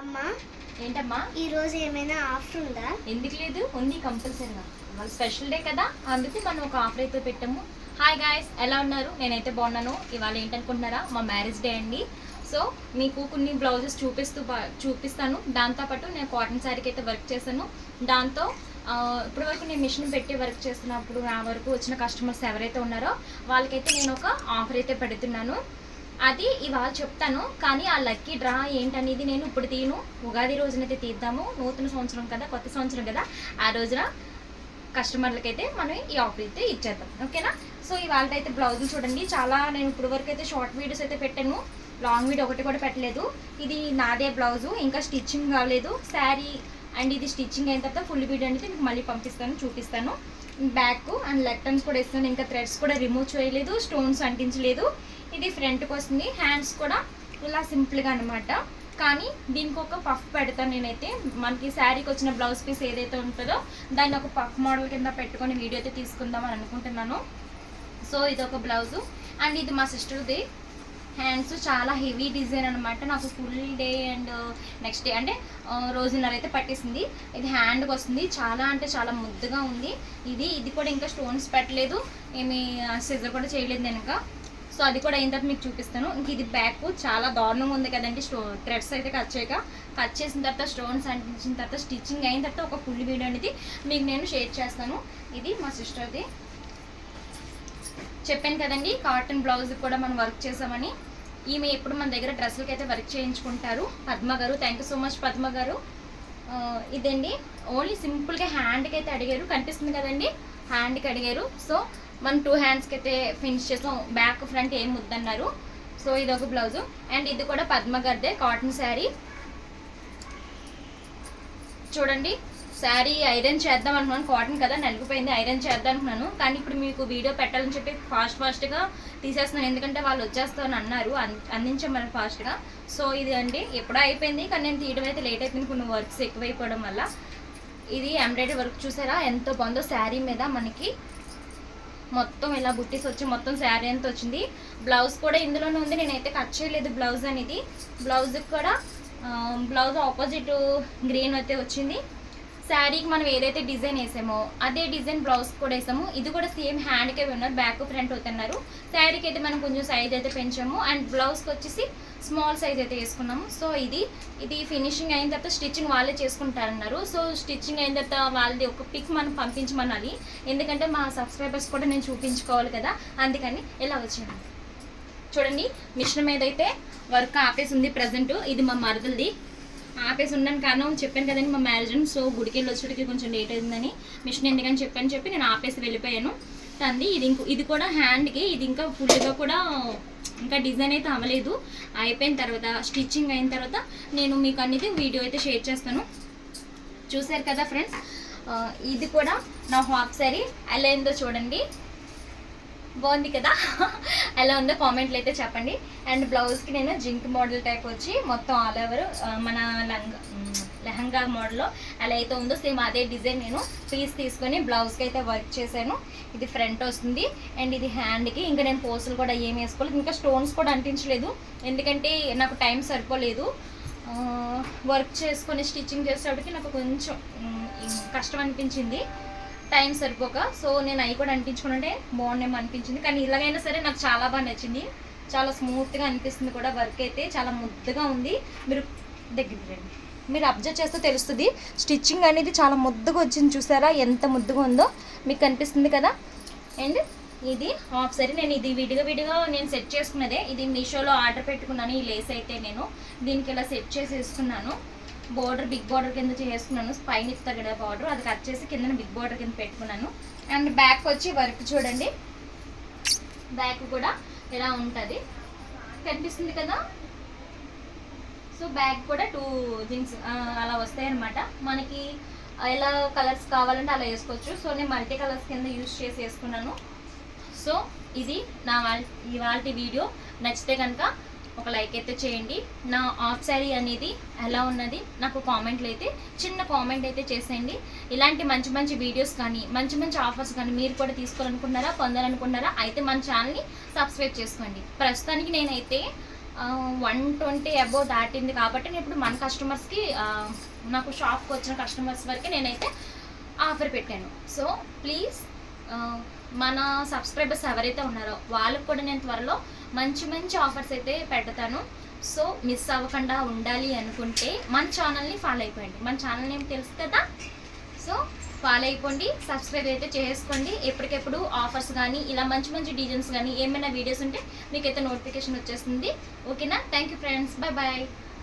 అమ్మా ఏంటమ్మా? ఈ రోజు ఏమైనా ఆఫర్ ఉందా? ఎందుకు లేదు? ఉంది కంపల్సరీగా. వాళ్ళ స్పెషల్ డే కదా అందుకే మనం ఒక ఆఫర్ అయితే పెట్టాము. హాయ్ గాయస్ ఎలా ఉన్నారు? నేనైతే బాగున్నాను. ఇవాళ ఏంటనుకుంటున్నారా? మా మ్యారేజ్ డే అండి. సో మీకు కొన్ని బ్లౌజెస్ చూపిస్తూ చూపిస్తాను. దాంతోపాటు నేను కాటన్ శారీకి అయితే వర్క్ చేశాను. దాంతో ఇప్పటి వరకు నేను మిషన్ పెట్టి వర్క్ చేస్తున్నప్పుడు నా వరకు వచ్చిన కస్టమర్స్ ఎవరైతే ఉన్నారో వాళ్ళకైతే నేను ఒక ఆఫర్ అయితే పెడుతున్నాను. అది ఇవాళ చెప్తాను. కానీ ఆ లక్కీ డ్రా ఏంటనేది నేను ఇప్పుడు తీను ఉగాది రోజునైతే తీద్దాము. నూతన సంవత్సరం కదా కొత్త సంవత్సరం కదా. ఆ రోజున కస్టమర్లకైతే మనం ఈ ఆఫర్ అయితే ఇచ్చేద్దాం. ఓకేనా? సో ఇవాళ అయితే బ్లౌజులు చూడండి. చాలా నేను ఇప్పుడు వరకు అయితే షార్ట్ వీడియోస్ అయితే పెట్టాను. లాంగ్ వీడియో ఒకటి కూడా పెట్టలేదు. ఇది నాదే బ్లౌజు. ఇంకా స్టిచ్చింగ్ కాలేదు. శారీ అండ్ ఇది స్టిచ్చింగ్ అయిన తర్వాత ఫుల్ వీడియో అనేది మీకు మళ్ళీ పంపిస్తాను చూపిస్తాను. బ్యాక్ అండ్ లెఫ్టన్స్ కూడా ఇస్తాను ఇంకా థ్రెడ్స్ కూడా రిమూవ్ చేయలేదు. స్టోన్స్ అంటించలేదు. ఇది ఫ్రంట్కి వస్తుంది. హ్యాండ్స్ కూడా ఇలా సింపుల్గా అనమాట కానీ దీనికి ఒక పఫ్ పెడతాను నేనైతే. మనకి శారీకి వచ్చిన బ్లౌజ్ పీస్ ఏదైతే ఉంటుందో దాన్ని ఒక పఫ్ మోడల్ కింద పెట్టుకొని వీడియో అయితే తీసుకుందాం అని అనుకుంటున్నాను. సో ఇది ఒక బ్లౌజు అండ్ ఇది మా సిస్టర్ది హ్యాండ్స్ చాలా హెవీ డిజైన్ అనమాట నాకు full day and next day అంటే రోజున్నర అయితే పట్టేసింది. ఇది హ్యాండ్కి వస్తుంది. చాలా అంటే చాలా ముద్దుగా ఉంది. ఇది ఇది కూడా ఇంకా స్టోన్స్ పెట్టలేదు. ఏమి సిజర్ కూడా చేయలేదు నేను ఇంకా. సో అది కూడా అయిన తర్వాత మీకు చూపిస్తాను. ఇంక ఇది బ్యాక్ చాలా దారుణంగా ఉంది కదండి స్టో థ్రెడ్స్ అయితే కట్ చేయక. కట్ చేసిన తర్వాత స్టోన్స్ అంటించిన తర్వాత స్టిచ్చింగ్ అయిన తర్వాత ఒక ఫుల్ వీడియో అనేది మీకు నేను షేర్ చేస్తాను. ఇది మా సిస్టర్ది. చెప్పాను కదండి కాటన్ బ్లౌజ్ కూడా మనం వర్క్ చేసామని. ఈమె ఎప్పుడు మన దగ్గర డ్రెస్సులకి అయితే వర్క్ చేయించుకుంటారు. Padma garu thank you so much Padma garu. ఇదండి. ఓన్లీ సింపుల్గా హ్యాండ్కి అయితే అడిగారు. కనిపిస్తుంది కదండి. హ్యాండ్కి అడిగారు. సో మనం టూ హ్యాండ్స్కి అయితే ఫినిష్ చేసాం బ్యాక్ ఫ్రంట్ ఏం వద్దన్నారు. సో ఇది ఒక బ్లౌజు అండ్ ఇది కూడా పద్మ కాటన్ శారీ చూడండి. శారీ ఐరన్ చేద్దాం అనుకున్నాను. కాటన్ కదా నలిగిపోయింది. ఐరన్ చేద్దాం అనుకున్నాను. కానీ ఇప్పుడు మీకు వీడియో పెట్టాలని చెప్పి ఫాస్ట్ ఫాస్ట్గా తీసేస్తున్నాను. ఎందుకంటే వాళ్ళు వచ్చేస్తాను అన్నారు. అన్- అందించమని ఫాస్ట్గా సో ఇది అండి. ఎప్పుడో అయిపోయింది. కానీ నేను తీయడం అయితే లేట్ అయిపోయింది. కొన్ని వర్క్స్ ఎక్కువైపోవడం వల్ల. ఇది ఎంబ్రాయిడరీ వర్క్ చూసారా? ఎంతో బాగుందో శారీ మీద మనకి మొత్తం ఇలా బుట్టీస్ వచ్చి మొత్తం శారీ అంతా వచ్చింది. బ్లౌజ్ కూడా ఇందులోనే ఉంది. నేనైతే కట్ చేయలేదు బ్లౌజ్ అనేది. బ్లౌజ్కి కూడా బ్లౌజ్ ఆపోజిట్ గ్రీన్ అయితే వచ్చింది. శారీకి మనం ఏదైతే డిజైన్ వేసామో అదే డిజైన్ బ్లౌజ్ కూడా వేసాము ఇది కూడా సేమ్ హ్యాండ్కే ఉన్నారు బ్యాక్ ఫ్రంట్ అవుతున్నారు శారీకి అయితే మనం కొంచెం సైజ్ అయితే పెంచాము. అండ్ బ్లౌజ్కి వచ్చేసి స్మాల్ సైజ్ అయితే వేసుకున్నాము. సో ఇది ఇది ఫినిషింగ్ అయిన తర్వాత స్టిచ్చింగ్ వాళ్ళే చేసుకుంటారన్నారు. సో స్టిచ్చింగ్ అయిన తర్వాత వాళ్ళది ఒక పిక్ మనం పంపించమనాలి. ఎందుకంటే మా సబ్స్క్రైబర్స్ కూడా నేను చూపించుకోవాలి కదా. అందుకని ఇలా వచ్చింది? చూడండి మిషన్ మీద అయితే వర్క్ ఆపేసి ఉంది ప్రజెంట్ ఇది మా మరదలది. ఆపేసి ఉండడానికి కారణం చెప్పాను కదండి మా మ్యారేజ్ సో గుడికి వెళ్ళి వచ్చేటికి కొంచెం లేట్ అయిందని మిషన్ ఎందుకని చెప్పని చెప్పి నేను ఆపేసి వెళ్ళిపోయాను. తంది ఇది ఇంకో ఇది కూడా హ్యాండ్కి ఇది ఇంకా ఫుల్గా కూడా ఇంకా డిజైన్ అయితే అవ్వలేదు. అయిపోయిన తర్వాత స్టిచ్చింగ్ అయిన తర్వాత నేను మీకు అనేది వీడియో అయితే షేర్ చేస్తాను. చూశారు కదా ఫ్రెండ్స్? ఇది కూడా నా హాఫ్ సారీ ఎలా అయిందో చూడండి. బాగుంది కదా? ఎలా ఉందో కామెంట్లు అయితే చెప్పండి. అండ్ బ్లౌజ్కి నేను జింక్ మోడల్ టైప్ వచ్చి మొత్తం ఆల్ ఓవర్ మన లంగా లెహంగా మోడల్లో అలా అయితే ఉందో సేమ్ అదే డిజైన్ నేను పీస్ తీసుకొని బ్లౌజ్కి అయితే వర్క్ చేశాను. ఇది ఫ్రంట్ వస్తుంది. అండ్ ఇది హ్యాండ్కి ఇంకా నేను పోసులు కూడా ఏం వేసుకోలేదు. ఇంకా స్టోన్స్ కూడా అంటించలేదు. ఎందుకంటే నాకు టైం సరిపోలేదు. వర్క్ చేసుకొని స్టిచ్చింగ్ చేసేటప్పటికి నాకు కొంచెం కష్టం అనిపించింది. టైం సరిపోక. సో నేను అవి కూడా అంటించుకుంటే బాగున్నాయి అనిపించింది. కానీ ఇలాగైనా సరే నాకు చాలా బాగా నచ్చింది. చాలా స్మూత్గా అనిపిస్తుంది కూడా వర్క్ అయితే. చాలా ముద్దగా ఉంది. మీరు దగ్గర రండి. మీరు అబ్జర్వ్ చేస్తే తెలుస్తుంది. స్టిచ్చింగ్ అనేది చాలా ముద్దగా వచ్చింది చూసారా? ఎంత ముద్దగా ఉందో మీకు కనిపిస్తుంది కదా? అండ్ ఇది హాఫ్ సరీ. నేను ఇది విడిగా విడిగా నేను సెట్ చేసుకున్నదే. ఇది మీషోలో ఆర్డర్ పెట్టుకున్నాను. ఈ లేస్ అయితే నేను దీనికి ఇలా సెట్ చేసి ఇస్తున్నాను బోర్డర్ బిగ్ బోర్డర్ కింద చేసుకున్నాను స్పైన్ ఇస్తారు కదా బార్డర్ అది కట్ చేసి కింద బిగ్ బోర్డర్ కింద పెట్టుకున్నాను. అండ్ బ్యాక్ వచ్చి వర్క్ చూడండి. బ్యాక్ కూడా ఇలా ఉంటుంది. కనిపిస్తుంది కదా? సో బ్యాగ్ కూడా టూ థింగ్స్ అలా వస్తాయన్నమాట. మనకి ఎలా కలర్స్ కావాలంటే అలా వేసుకోవచ్చు. సో నేను మల్టీ కలర్స్ కింద యూజ్ చేసి వేసుకున్నాను. సో ఇది నా వాళ్ళ ఇవాళ వీడియో నచ్చితే కనుక ఒక లైక్ అయితే చేయండి. నా ఆఫ్ శారీ అనేది ఎలా ఉన్నది నాకు కామెంట్లు అయితే చిన్న కామెంట్ అయితే చేసేయండి. ఇలాంటి మంచి మంచి వీడియోస్ కానీ మంచి మంచి ఆఫర్స్ కానీ మీరు కూడా తీసుకోవాలనుకున్నారా పొందాలనుకున్నారా అయితే మన ఛానల్ని సబ్స్క్రైబ్ చేసుకోండి. ప్రస్తుతానికి నేనైతే వన్ ట్వంటీ అబౌవ్ దాటింది కాబట్టి నేను ఇప్పుడు మన కస్టమర్స్కి నాకు షాప్కి వచ్చిన కస్టమర్స్ వరకు నేనైతే ఆఫర్ పెట్టాను. సో ప్లీజ్ మన సబ్స్క్రైబర్స్ ఎవరైతే ఉన్నారో వాళ్ళకి కూడా నేను త్వరలో మంచి మంచి ఆఫర్స్ అయితే పెడతాను. సో మిస్ అవ్వకుండా ఉండాలి అనుకుంటే మన ఛానల్ని ఫాలో అయిపోయండి మన ఛానల్ నేమ్ తెలుసు కదా? సో ఫాలో అయిపోండి సబ్స్క్రైబ్ అయితే చేసుకోండి. ఎప్పటికెప్పుడు ఆఫర్స్ కానీ ఇలా మంచి మంచి డిజైన్స్ కానీ ఏమైనా వీడియోస్ ఉంటే మీకైతే నోటిఫికేషన్ వచ్చేస్తుంది. ఓకేనా? Thank you friends. Bye bye